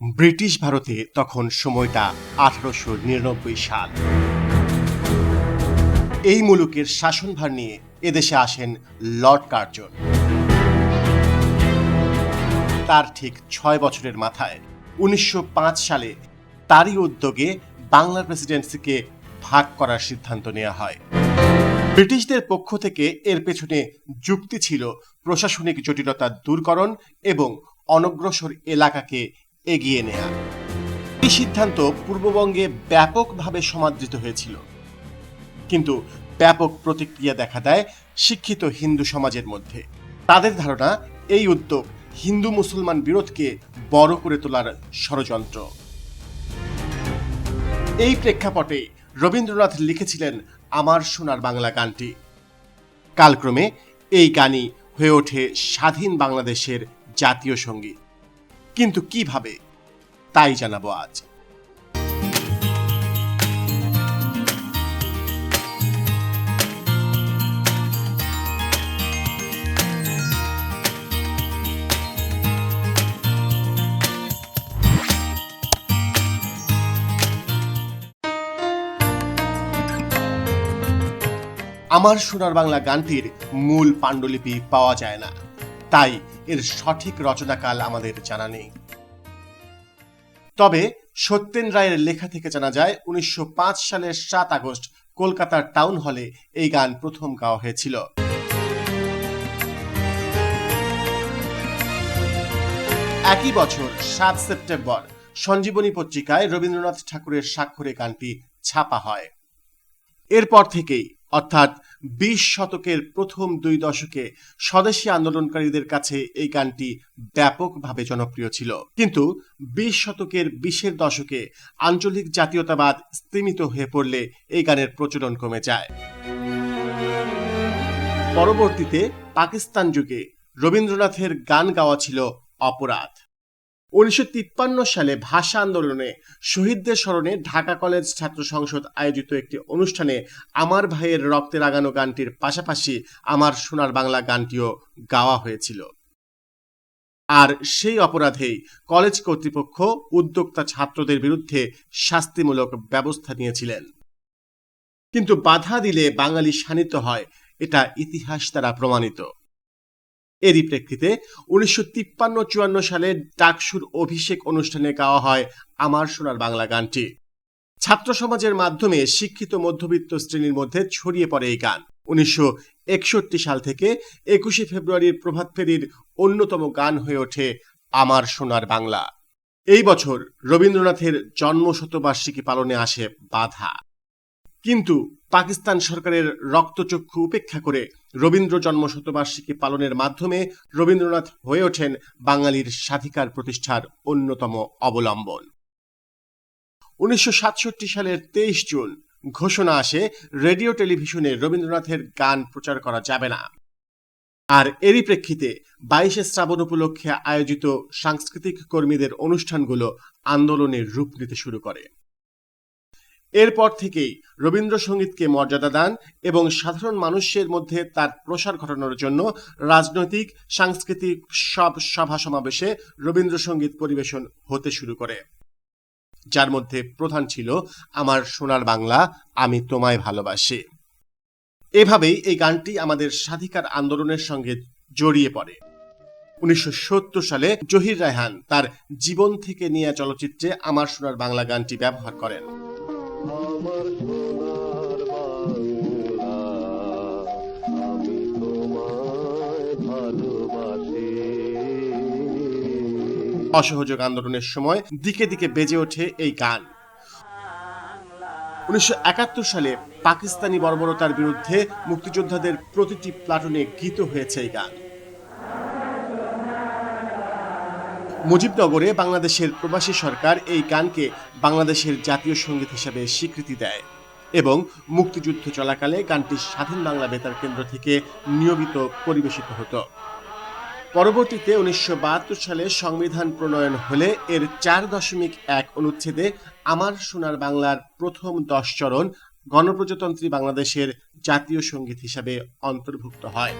British ভারতে তখন সময়টা আঠারোশো নিরানব্বই সাল। এই মুলুকের শাসনভার নিয়ে এদেশে আসেন লর্ড কার্জন। তার ঠিক ছয় বছরের মাথায় উনিশশো পাঁচ সালে তারই উদ্যোগে বাংলার প্রেসিডেন্সিকে ভাগ করার সিদ্ধান্ত নেওয়া হয়। ব্রিটিশদের পক্ষ থেকে এর পেছনে যুক্তি ছিল প্রশাসনিক জটিলতা দূরকরণ এবং অনগ্রসর এলাকাকে এগিয়ে নেয়া। এই সিদ্ধান্ত পূর্ববঙ্গে ব্যাপকভাবে সমাদৃত হয়েছিল। কিন্তু ব্যাপক প্রতিক্রিয়া দেখা দেয় শিক্ষিত হিন্দু সমাজের মধ্যে। তাদের ধারণা, এই উদ্যোগ হিন্দু মুসলমান বিরোধকে বড় করে তোলার ষড়যন্ত্র। এই প্রেক্ষাপটে রবীন্দ্রনাথ লিখেছিলেন আমার সোনার বাংলা গানটি। কালক্রমে এই গানই হয়ে ওঠে স্বাধীন বাংলাদেশের জাতীয় সংগীত। কিন্তু কীভাবে, তাই জানাব আজ। আমার সোনার বাংলা গানটির মূল পাণ্ডুলিপি পাওয়া যায় না। তাই এর সঠিক রচনাকাল আমাদের জানা নেই। তবে সত্যেন রায়ের লেখা থেকে জানা যায়, উনিশশো পাঁচ সালের সাত আগস্ট কলকাতার টাউন হলে এই গান প্রথম গাওয়া হয়েছিল। একই বছর সাত সেপ্টেম্বর, সঞ্জীবনী পত্রিকায় রবীন্দ্রনাথ ঠাকুরের স্বাক্ষরে গানটি ছাপা হয়। এরপর থেকেই, অর্থাৎ বিশ শতকের প্রথম দুই দশকে স্বদেশী আন্দোলনকারীদের কাছে এই গানটি ব্যাপকভাবে জনপ্রিয় ছিল। কিন্তু বিশ শতকের বিশের দশকে আঞ্চলিক জাতীয়তাবাদ স্তীমিত হয়ে পড়লে এই গানের প্রচলন কমে যায়। পরবর্তীতে পাকিস্তান যুগে রবীন্দ্রনাথের গান গাওয়া ছিল অপরাধ। উনিশশো তিপ্পান্ন সালে ভাষা আন্দোলনে শহীদদের স্মরণে ঢাকা কলেজ ছাত্র সংসদ আয়োজিত একটি অনুষ্ঠানে আমার ভাইয়ের রক্তে লাগানো গানটির পাশাপাশি আমার সোনার বাংলা গানটিও গাওয়া হয়েছিল। আর সেই অপরাধেই কলেজ কর্তৃপক্ষ উদ্যোক্তা ছাত্রদের বিরুদ্ধে শাস্তিমূলক ব্যবস্থা নিয়েছিলেন। কিন্তু বাধা দিলে বাঙালি শানিত হয়, এটা ইতিহাস দ্বারা প্রমাণিত। এরই প্রেক্ষিতে উনিশশো তিপ্পান্ন চুয়ান্ন সালে ডাকসুর অভিষেক অনুষ্ঠানে গাওয়া হয় আমার সোনার বাংলা গানটি। ছাত্র সমাজের মাধ্যমে শিক্ষিত মধ্যবিত্ত শ্রেণির মধ্যে ছড়িয়ে পড়ে এই গান। উনিশশো একষট্টি সাল থেকে একুশে ফেব্রুয়ারির প্রভাত ফেরির অন্যতম গান হয়ে ওঠে আমার সোনার বাংলা। এই বছর রবীন্দ্রনাথের জন্মশতবার্ষিকী পালনে আসে বাধা। কিন্তু পাকিস্তান সরকারের রক্তচক্ষু উপেক্ষা করে রবীন্দ্র জন্ম শতবার্ষিকী পালনের মাধ্যমে রবীন্দ্রনাথ হয়ে ওঠেন বাঙালির স্বাধিকার প্রতিষ্ঠার অন্যতম অবলম্বন। উনিশশো সাতষট্টি সালের তেইশ জুন ঘোষণা আসে, রেডিও টেলিভিশনে রবীন্দ্রনাথের গান প্রচার করা যাবে না। আর এরই প্রেক্ষিতে বাইশে শ্রাবণ উপলক্ষে আয়োজিত সাংস্কৃতিক কর্মীদের অনুষ্ঠানগুলো আন্দোলনের রূপ নিতে শুরু করে। এরপর থেকেই রবীন্দ্রসঙ্গীতকে মর্যাদা দান এবং সাধারণ মানুষের মধ্যে তার প্রসার ঘটানোর জন্য রাজনৈতিক, সাংস্কৃতিক সব সভা সমাবেশে রবীন্দ্রসঙ্গীত পরিবেশন হতে শুরু করে। যার মধ্যে প্রধান ছিল আমার সোনার বাংলা, আমি তোমায় ভালোবাসি। এভাবেই এই গানটি আমাদের স্বাধিকার আন্দোলনের সঙ্গে জড়িয়ে পড়ে। উনিশশো সত্তর সালে জহির রায়হান তার জীবন থেকে নিয়ে চলচ্চিত্রে আমার সোনার বাংলা গানটি ব্যবহার করেন। আমার সোনার বাংলা। আমি তোমায় ভালোবাসি। অসহযোগ আন্দোলনের সময় দিকে দিকে বেজে ওঠে এই গান। উনিশশো একাত্তর সালে পাকিস্তানি বর্বরতার বিরুদ্ধে মুক্তিযোদ্ধাদের প্রতিটি প্লাটুনে গীত হয়েছে এই গান। মুজিবনগরে বাংলাদেশের প্রবাসী সরকার এই গানকে বাংলাদেশের জাতীয় সংগীত হিসেবে স্বীকৃতি দেয় এবং মুক্তিযুদ্ধ চলাকালে গানটি স্বাধীন বাংলা বেতার কেন্দ্র থেকে নিয়মিত পরিবেশিত হতো। পরবর্তীতে উনিশশো বাহাত্তর সালে সংবিধান প্রণয়ন হলে এর চার দশমিক এক অনুচ্ছেদে আমার সোনার বাংলার প্রথম দশ চরণ গণপ্রজাতন্ত্রী বাংলাদেশের জাতীয় সংগীত হিসাবে অন্তর্ভুক্ত হয়।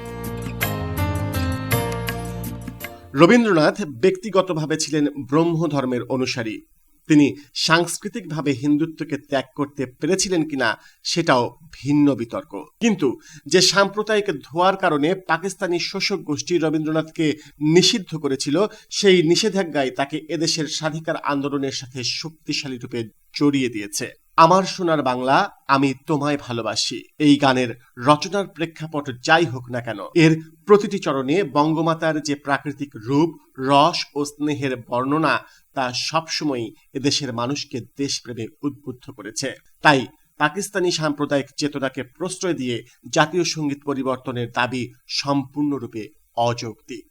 রবীন্দ্রনাথ ব্যক্তিগতভাবে ছিলেন ব্রহ্ম ধর্মের অনুসারী। তিনি সাংস্কৃতিকভাবে হিন্দুত্বকে ত্যাগ করতে পেরেছিলেন কিনা সেটাও ভিন্ন বিতর্ক। কিন্তু যে সাম্প্রদায়িক ধোয়ার কারণে পাকিস্তানি শোষক গোষ্ঠী রবীন্দ্রনাথকে নিষিদ্ধ করেছিল, সেই নিষেধাজ্ঞায় তাকে এদেশের স্বাধিকার আন্দোলনের সাথে শক্তিশালী রূপে জড়িয়ে দিয়েছে। আমার সোনার বাংলা আমি তোমায় ভালোবাসি। এই গানের রচনার প্রেক্ষাপট যাই হোক না কেন, এর প্রতিটি চরণে বঙ্গমাতার যে প্রাকৃতিক রূপ, রস ও স্নেহের বর্ণনা তা সবসময়ই এদেশের মানুষকে দেশপ্রেমে উদ্বুদ্ধ করেছে। তাই পাকিস্তানি সাম্প্রদায়িক চেতনাকে প্রশ্রয় দিয়ে জাতীয় সংগীত পরিবর্তনের দাবি সম্পূর্ণরূপে অযৌক্তিক।